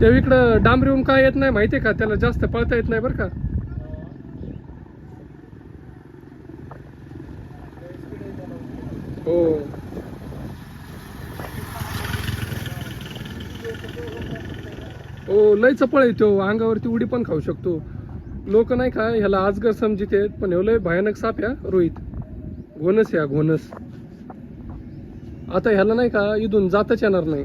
ते इकडं डांबरीहून काय येत नाही माहितीये का? त्याला जास्त पळता येत नाही बरं का? हो. हो लय चपळ आहे तो. अंगावरती उडी पण खाऊ शकतो. लोक नाही का ह्याला आजगर समजित आहेत पण ह्यो लय भयानक साप या रोहित. घोनस या घोनस आता ह्याला नाही का इथून जाताच येणार नाही.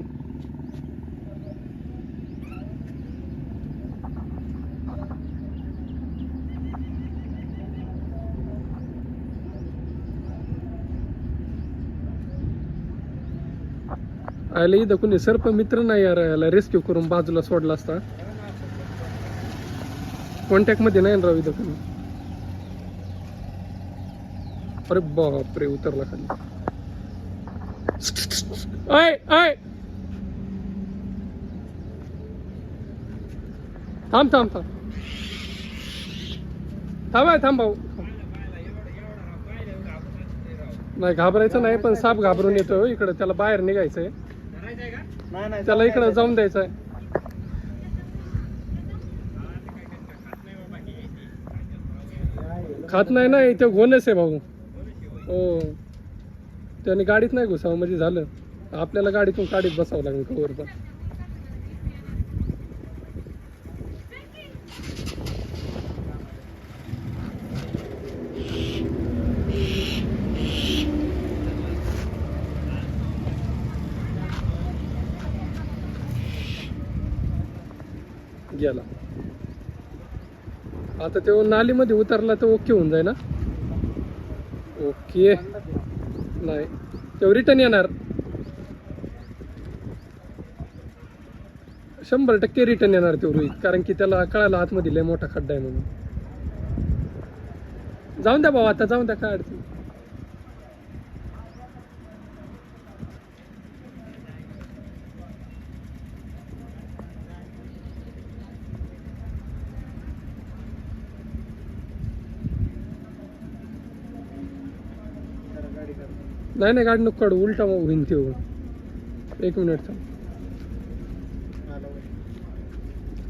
आयला इथं कुणी? सर्प मित्र नाही यार याला रेस्क्यू करून बाजूला सोडला असता. कॉन्टॅक्टमध्ये नाही राव इथं कुणी? अरे बापरे उतरला खाली. आय आय थांब थांब थांब. थांबा थांब भाऊ. नाही घाबरायचं नाही पण साप घाबरून येतो हो, इकडे. त्याला बाहेर निघायचंय. त्याला इकडे जाऊन द्यायचं आहे. खात नाही ना इथे गोनस आहे भाऊ. हो. त्याने गाडीत नाही घुसावं म्हणजे झालं. आपल्याला गाडीतून गाडीत बसावं लागेल कवर पण. गेला. आता तो नालीमध्ये उतरला तर ओके होऊन जाईल ना ओके. नाही. तो रिटर्न येणार. शंभर टक्के रिटर्न येणार तो रोहित. कारण की त्याला कळायला आतमध्ये लय मोठा खड्डा आहे म्हणून. जाऊन द्या भाऊ आता जाऊन द्या काय अडचण नाही नाही गाडी नको काढू उलटा मग होईन ते एक मिनिट थांब.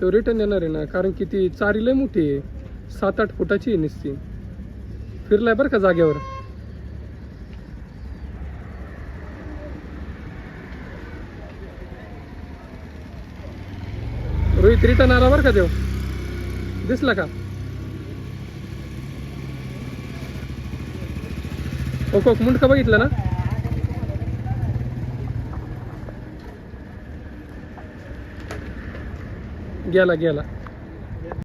तो रिटर्न येणार आहे ना कारण की ती चारी लय मोठी आहे. सात आठ फुटाची आहे नुसती. फिरलाय बरं का जागेवर. रोहित रिटर्न आला बरं का देव दिसला का? ओके मुंडका बघितलं ना? गेला गेला.